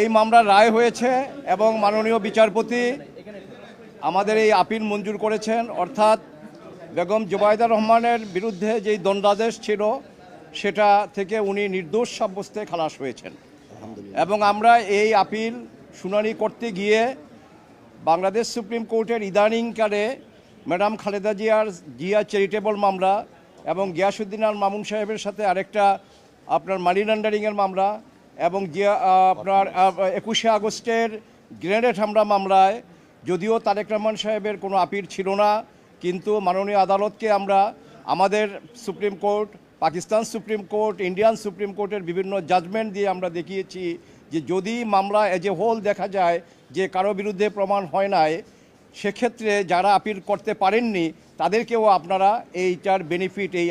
এই মামলার রায় হয়েছে এবং মাননীয় বিচারপতি আমাদের এই আপিল মঞ্জুর করেছেন। অর্থাৎ বেগম জুবাইদা রহমানের বিরুদ্ধে যেই দণ্ডাদেশ ছিল সেটা থেকে উনি নির্দোষ সাব্যস্তে খালাস হয়েছেন। এবং আমরা এই আপিল শুনানি করতে গিয়ে বাংলাদেশ সুপ্রিম কোর্টের ইদানিংকালে ম্যাডাম খালেদা জিয়ার জিয়া চ্যারিটেবল মামলা এবং গিয়াসুদ্দিন আল মামুন সাহেবের সাথে আরেকটা আপনার মানি লন্ডারিংয়ের মামলা এবং যে আপনার একুশে আগস্টের গ্রেনেড হামলা মামলায় যদিও তারেক রহমান সাহেবের কোনো আপিল ছিল না, কিন্তু মাননীয় আদালতকে আমরা আমাদের supreme court, Pakistan supreme court, Indian supreme কোর্টের বিভিন্ন জাজমেন্ট দিয়ে আমরা দেখিয়েছি যে যদি মামলা এজ এ হোল দেখা যায় যে কারও বিরুদ্ধে প্রমাণ হয় নাই, সেক্ষেত্রে যারা আপিল করতে পারেননি, তাদেরকেও আপনারা এইটার বেনিফিট এই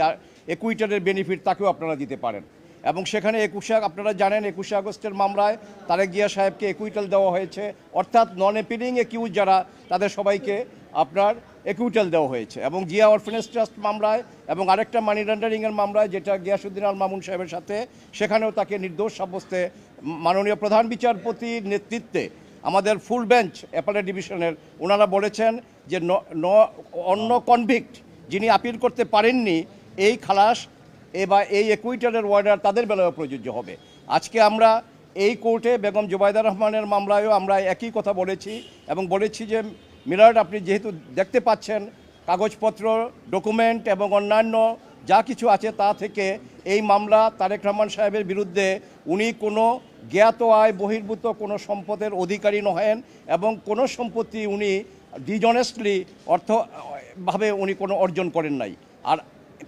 একুইটারের বেনিফিট তাকেও আপনারা দিতে পারেন। এবং সেখানে একুশে আপনারা জানেন, একুশে আগস্টের মামলায় তারেক জিয়া সাহেবকে একুইটাল দেওয়া হয়েছে। অর্থাৎ নন এপিলিং একিউজ যারা, তাদের সবাইকে আপনার একুইটাল দেওয়া হয়েছে। এবং জিয়া অরফেনেজ ট্রাস্ট মামলায় এবং আরেকটা মানি লন্ডারিংয়ের মামলায়, যেটা গিয়াসুদ্দিন আল মামুন সাহেবের সাথে, সেখানেও তাকে নির্দোষ সাব্যস্তে মাননীয় প্রধান বিচারপতির নেতৃত্বে আমাদের ফুল বেঞ্চ অ্যাপালেট ডিভিশনের ওনারা বলেছেন যে অন্য কনভিক্ট যিনি আপিল করতে পারেননি, এই খালাস বা এই একুইটারের ওয়ার্ডার তাদের বেলায়ও প্রযোজ্য হবে। আজকে আমরা এই কোর্টে বেগম জুবাইদা রহমানের মামলায়ও আমরা একই কথা বলেছি এবং বলেছি যে মিলার্ড আপনি যেহেতু দেখতে পাচ্ছেন, কাগজপত্র ডকুমেন্ট এবং অন্যান্য যা কিছু আছে তা থেকে এই মামলা তারেক রহমান সাহেবের বিরুদ্ধে উনি কোনো জ্ঞাত আয়, বহির্ভূত কোনো সম্পদের অধিকারী নহেন এবং কোনো সম্পত্তি উনি ডিজনেস্টলি অর্থভাবে উনি কোনো অর্জন করেন নাই। আর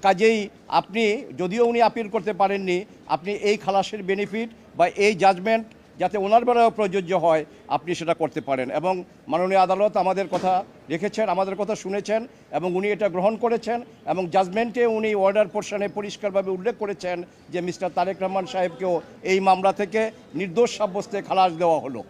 কাজেই আপনি, যদিও উনি আপিল করতে পারেননি, আপনি এই খালাসের বেনিফিট বা এই জাজমেন্ট যাতে ওনার বেলায়ও প্রযোজ্য হয়, আপনি সেটা করতে পারেন। এবং মাননীয় আদালত আমাদের কথা রেখেছেন, আমাদের কথা শুনেছেন, এবং উনি এটা গ্রহণ করেছেন, এবং জাজমেন্টে উনি অর্ডার পোর্শনে পরিষ্কারভাবে উল্লেখ করেছেন যে মিস্টার তারেক রহমান সাহেবকেও এই মামলা থেকে নির্দোষ সাব্যস্তে খালাস দেওয়া হলো।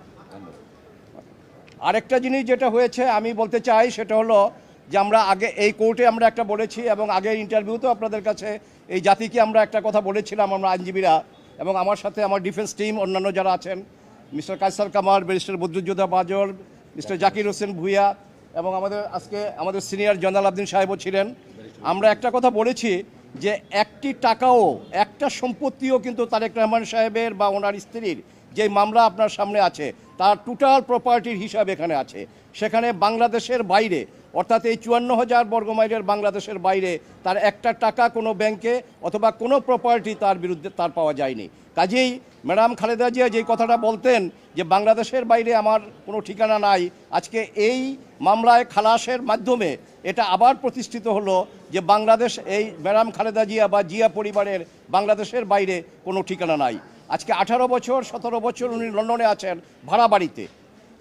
আরেকটা জিনিস যেটা হয়েছে, আমি বলতে চাই, সেটা হলো যে আমরা আগে এই কোর্টে আমরা একটা বলেছি এবং আগের ইন্টারভিউতেও আপনাদের কাছে এই জাতিকে আমরা একটা কথা বলেছিলাম আমরা আইনজীবীরা এবং আমার সাথে আমার ডিফেন্স টিম, অন্যান্য যারা আছেন, মিস্টার কাইসার কামাল, ব্যারিস্টার বদরুজ্জোদা বাজর, মিস্টার জাকির হোসেন ভুইয়া এবং আমাদের আজকে আমাদের সিনিয়র জয়নাল আবদিন সাহেবও ছিলেন। আমরা একটা কথা বলেছি যে একটি টাকাও, একটা সম্পত্তিও কিন্তু তারেক রহমান সাহেবের বা ওনার স্ত্রীর যে মামলা আপনার সামনে আছে, তার টোটাল প্রপার্টির হিসাব এখানে আছে। সেখানে বাংলাদেশের বাইরে অর্থাৎ এই চুয়ান্ন হাজার বর্গমাইলের বাংলাদেশের বাইরে তার একটা টাকা কোনো ব্যাংকে অথবা কোনো প্রপার্টি তার বিরুদ্ধে তার পাওয়া যায়নি। কাজেই ম্যাডাম খালেদা জিয়া যেই কথাটা বলতেন যে বাংলাদেশের বাইরে আমার কোনো ঠিকানা নাই, আজকে এই মামলায় খালাসের মাধ্যমে এটা আবার প্রতিষ্ঠিত হলো যে বাংলাদেশ এই ম্যাডাম খালেদা জিয়া বা জিয়া পরিবারের বাংলাদেশের বাইরে কোনো ঠিকানা নাই। আজকে আঠারো বছর, সতেরো বছর উনি লন্ডনে আছেন ভাড়া বাড়িতে।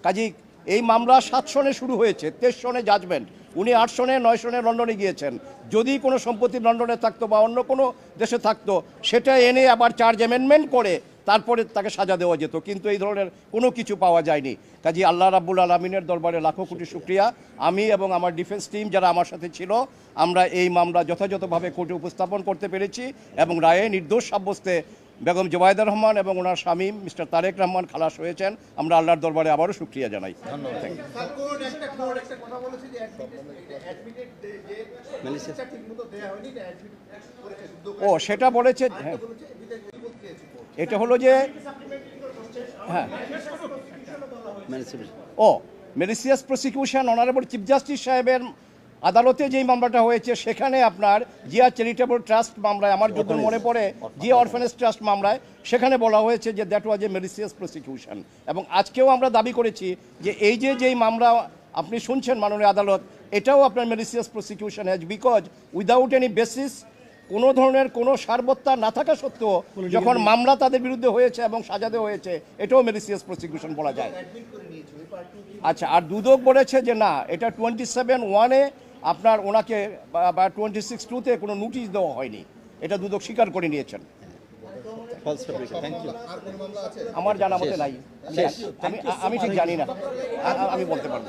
কাজেই এই মামলা সাত সনে শুরু হয়েছে, তেইশ সনে জাজমেন্ট উনি আট সনে, নয় লন্ডনে গিয়েছেন। যদি কোনো সম্পত্তি লন্ডনে থাকতো বা অন্য কোনো দেশে থাকতো, সেটা এনে আবার চার্জ অ্যামেন্ডমেন্ট করে, তারপরে তাকে সাজা দেওয়া যেত। কিন্তু এই ধরনের কোনো কিছু পাওয়া যায়নি। কাজী আল্লাহ রাব্বুল আলমিনের দরবারে লাখো কোটি শুক্রিয়া। আমি এবং আমার ডিফেন্স টিম যারা আমার সাথে ছিল, আমরা এই মামলা যথাযথভাবে কোর্টে উপস্থাপন করতে পেরেছি এবং রায়ে নির্দোষ সাব্যস্তে বেগম জুবাইদা রহমান এবং ওনার স্বামী মিস্টার তারেক রহমান খালাস হয়েছেন। আমরা আল্লাহর দরবারে আবারও শুক্রিয়া জানাই। কোর্ট একটা কোর্ট একটা কথা বলেছে যে অ্যাডমিটেড যে চিকিৎসা ঠিকমতো দেওয়া হয়নি এটা অ্যাডমিট করেছে শুদ্ধ ও সেটা বলেছে হ্যাঁ। এটা হলো যে হ্যাঁ। ও malicious prosecution honourable chief justice সাহেবের আদালতে যেই মামলাটা হয়েছে সেখানে আপনার জিয়া চ্যারিটেবল ট্রাস্ট মামলায় আমার যদি মনে পড়ে জিয়া অরফানেজ ট্রাস্ট মামলায় সেখানে বলা হয়েছে যে দ্যাট ওয়াজ এ মেরিসিয়াস প্রসিকিউশন এবং আজকেও আমরা দাবি করেছি যে এই যে যেই মামলা আপনি শুনছেন মাননীয় আদালত এটাও আপনার malicious prosecution has because without any basis কোনো ধরনের কোনো সারবত্তা না থাকা সত্ত্বেও যখন মামলা তাদের বিরুদ্ধে হয়েছে এবং সাজাতে হয়েছে এটাও মেরিসিয়াস প্রসিকিউশন বলা যায়। আচ্ছা আর দুদক বলেছে যে না এটা টোয়েন্টি সেভেন ওয়ানে আপনার ওনাকে বা- টোয়েন্টি সিক্স টুতে কোনো নোটিশ দেওয়া হয়নি। এটা দুদক স্বীকার করে নিয়েছেন। আমার জানা মতে নাই। আমি- ঠিক জানি না। আমি বলতে পারব।